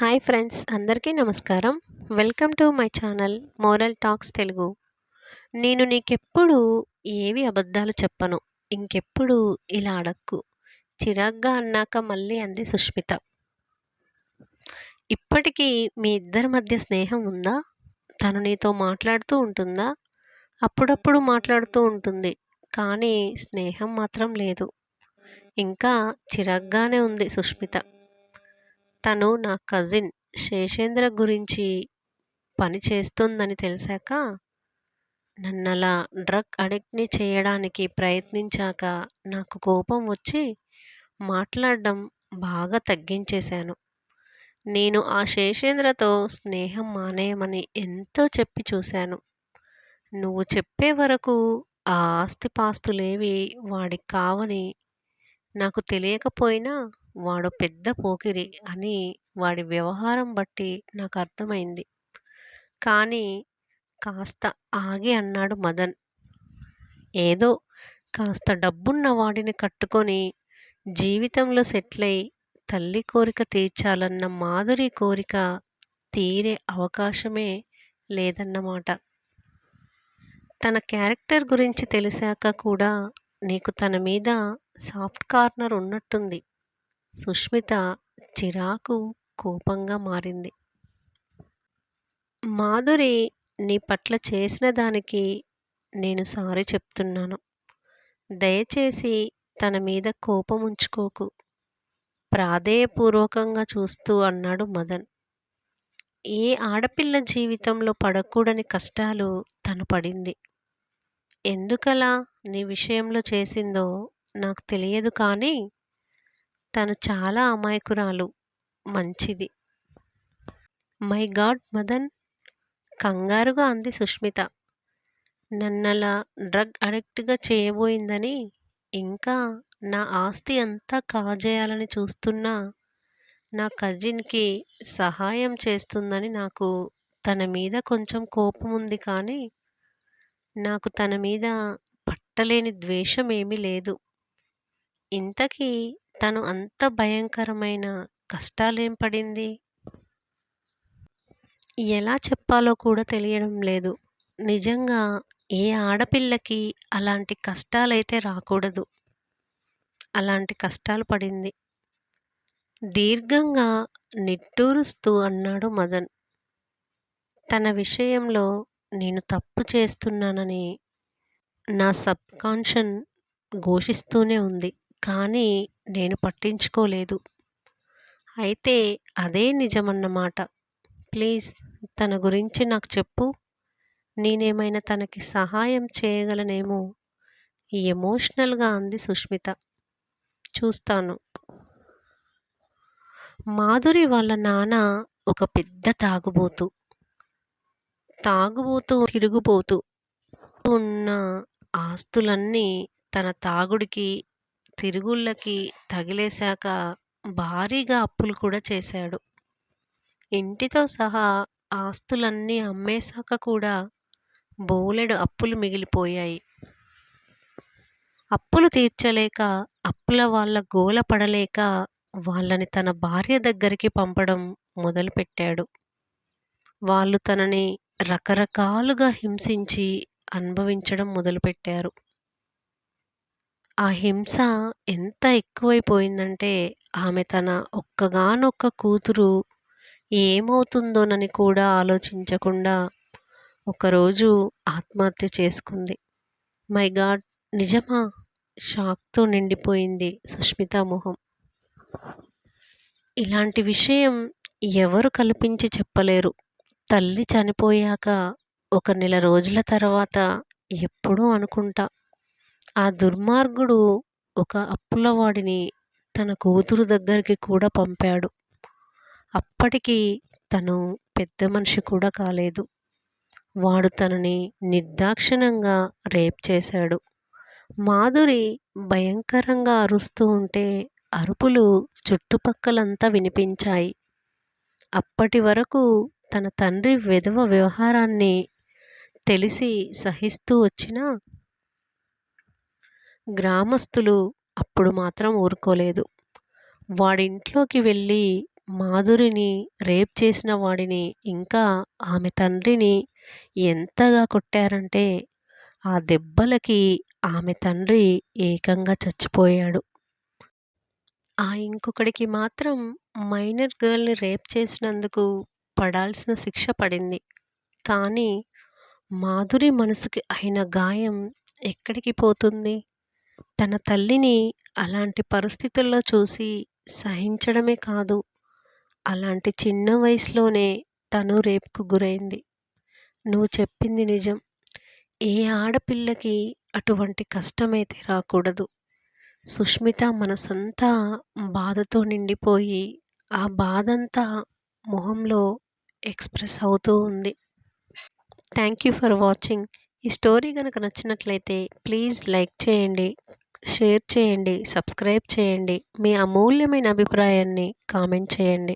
Hi friends అందరికీ నమస్కారం. Welcome to my channel moral talks Telugu. నేను నీకెప్పుడు ఏవి అబద్ధాలు చెప్పను ఇంకెప్పుడు ఇలా అడక్కు. చిరాగ్గా అన్నాక మళ్ళీ అంది సుష్మిత. ఇప్పటికీ మీ ఇద్దరి మధ్య స్నేహం ఉందా? తను నీతో మాట్లాడుతూ ఉంటుందా? అప్పుడప్పుడు మాట్లాడుతూ ఉంటుంది కానీ స్నేహం మాత్రం లేదు. ఇంకా చిరాగ్గానే ఉంది సుష్మిత. తను నా కజిన్ శేషేంద్ర గురించి పని చేస్తుందని తెలిసాక నన్ను అలా డ్రగ్ అడిక్ట్ని చేయడానికి ప్రయత్నించాక నాకు కోపం వచ్చి మాట్లాడడం బాగా తగ్గించేశాను. నేను ఆ శేషేంద్రతో స్నేహం మానేయమని ఎంతో చెప్పి చూశాను. నువ్వు చెప్పే వరకు ఆ ఆస్తిపాస్తులేవి వాడికి కావని నాకు తెలియకపోయినా వాడు పెద్ద పోకిరి అని వాడి వ్యవహారం బట్టి నాకు అర్థమైంది. కానీ కాస్త ఆగి అన్నాడు మదన్. ఏదో కాస్త డబ్బున్న వాడిని కట్టుకొని జీవితంలో సెటిల్ అయి తల్లి కోరిక తీర్చాలన్న మాధురి కోరిక తీరే అవకాశమే లేదన్నమాట. తన క్యారెక్టర్ గురించి తెలిసాక కూడా నీకు తన మీద సాఫ్ట్ కార్నర్ ఉన్నట్టుంది. సుష్మిత చిరాకు కోపంగా మారింది. మాధురి నీ పట్ల చేసిన దానికి నేను సారీ చెప్తున్నాను. దయచేసి తన మీద కోపం ఉంచుకోకు. ప్రాధేయపూర్వకంగా చూస్తూ అన్నాడు మదన్. ఏ ఆడపిల్ల జీవితంలో పడకూడని కష్టాలు తను పడింది ఎందుకలా నీ విషయంలో చేసిందో నాకు తెలియదు కానీ తను చాలా అమాయకురాలు. మంచిది. My god Madan! కంగారుగా అంది సుష్మిత. నన్నలా డ్రగ్ అడిక్ట్గా చేయబోయిందని ఇంకా నా ఆస్తి అంతా కాజేయాలని చూస్తున్నా నా కజిన్కి సహాయం చేస్తుందని నాకు తన మీద కొంచెం కోపం ఉంది కానీ నాకు తన మీద పట్టలేని ద్వేషం ఏమీ లేదు. ఇంతకీ తను అంత భయంకరమైన కష్టాలేం పడింది? ఎలా చెప్పాలో కూడా తెలియడం లేదు. నిజంగా ఏ ఆడపిల్లకి అలాంటి కష్టాలైతే రాకూడదు. అలాంటి కష్టాలు పడింది. దీర్ఘంగా నిట్టూరుస్తూ అన్నాడు మదన్. తన విషయంలో నేను తప్పు చేస్తున్నానని నా సబ్కాన్షన్ ఘోషిస్తూనే ఉంది. కానీ నేను పట్టించుకోలేదు. అయితే అదే నిజమన్నమాట. ప్లీజ్ తన గురించి నాకు చెప్పు. నేనేమైనా తనకి సహాయం చేయగలనేమో? ఎమోషనల్గా అంది సుష్మిత. చూస్తాను. మాధురి వాళ్ళ నాన్న ఒక పెద్ద తాగుబోతు. తాగుబోతూ తిరుగుబోతూ ఉన్న ఆస్తులన్నీ తన తాగుడికి తిరుగుళ్ళకి తగిలేశాక భారీగా అప్పులు కూడా చేశాడు. ఇంటితో సహా ఆస్తులన్నీ అమ్మేశాక కూడా బోలెడు అప్పులు మిగిలిపోయాయి. అప్పులు తీర్చలేక అప్పుల వాళ్ళ గోల పడలేక వాళ్ళని తన భార్య దగ్గరికి పంపడం మొదలుపెట్టాడు. వాళ్ళు తనని రకరకాలుగా హింసించి అనుభవించడం మొదలుపెట్టారు. ఆ హింస ఎంత ఎక్కువైపోయిందంటే ఆమె తన ఒక్కగానొక్క కూతురు ఏమవుతుందోనని కూడా ఆలోచించకుండా ఒకరోజు ఆత్మహత్య చేసుకుంది. My god! నిజమా? షాక్తో నిండిపోయింది సుష్మిత మొహం. ఇలాంటి విషయం ఎవరు కల్పించి చెప్పలేరు. తల్లి చనిపోయాక ఒక నెల రోజుల తర్వాత ఎప్పుడూ అనుకుంటా. ఆ దుర్మార్గుడు ఒక అప్పులవాడిని తన కూతురు దగ్గరికి కూడా పంపాడు. అప్పటికి తను పెద్ద మనిషి కూడా కాలేదు. వాడు తనని నిర్దాక్షిణంగా రేప్ చేశాడు. మాధురి భయంకరంగా అరుస్తూ ఉంటే అరుపులు చుట్టుపక్కలంతా వినిపించాయి. అప్పటి వరకు తన తండ్రి విధవ వ్యవహారాన్ని తెలిసి సహిస్తూ వచ్చిన గ్రామస్తులు అప్పుడు మాత్రం ఊరుకోలేదు. వాడింట్లోకి వెళ్ళి మాధురిని రేప్ చేసిన వాడిని ఇంకా ఆమె తండ్రిని ఎంతగా కొట్టారంటే ఆ దెబ్బలకి ఆమె తండ్రి ఏకంగా చచ్చిపోయాడు. ఆ ఇంకొకడికి మాత్రం మైనర్ గర్ల్ని రేప్ చేసినందుకు పడాల్సిన శిక్ష పడింది. కానీ మాధురి మనసుకి అయిన గాయం ఎక్కడికి పోతుంది? తన తల్లిని అలాంటి పరిస్థితుల్లో చూసి సహించడమే కాదు అలాంటి చిన్న వయసులోనే తను రేపుకు గురైంది. నువ్వు చెప్పింది నిజం. ఏ ఆడపిల్లకి అటువంటి కష్టమైతే రాకూడదు. సుష్మిత మనసంతా బాధతో నిండిపోయి ఆ బాధంతా మొహంలో ఎక్స్ప్రెస్ అవుతూ ఉంది. Thank you for watching. ఈ స్టోరీ కనుక నచ్చినట్లయితే ప్లీజ్ లైక్ చేయండి. షేర్ చేయండి సబ్స్క్రైబ్ చేయండి. మీ అమూల్యమైన అభిప్రాయాన్ని కామెంట్ చేయండి.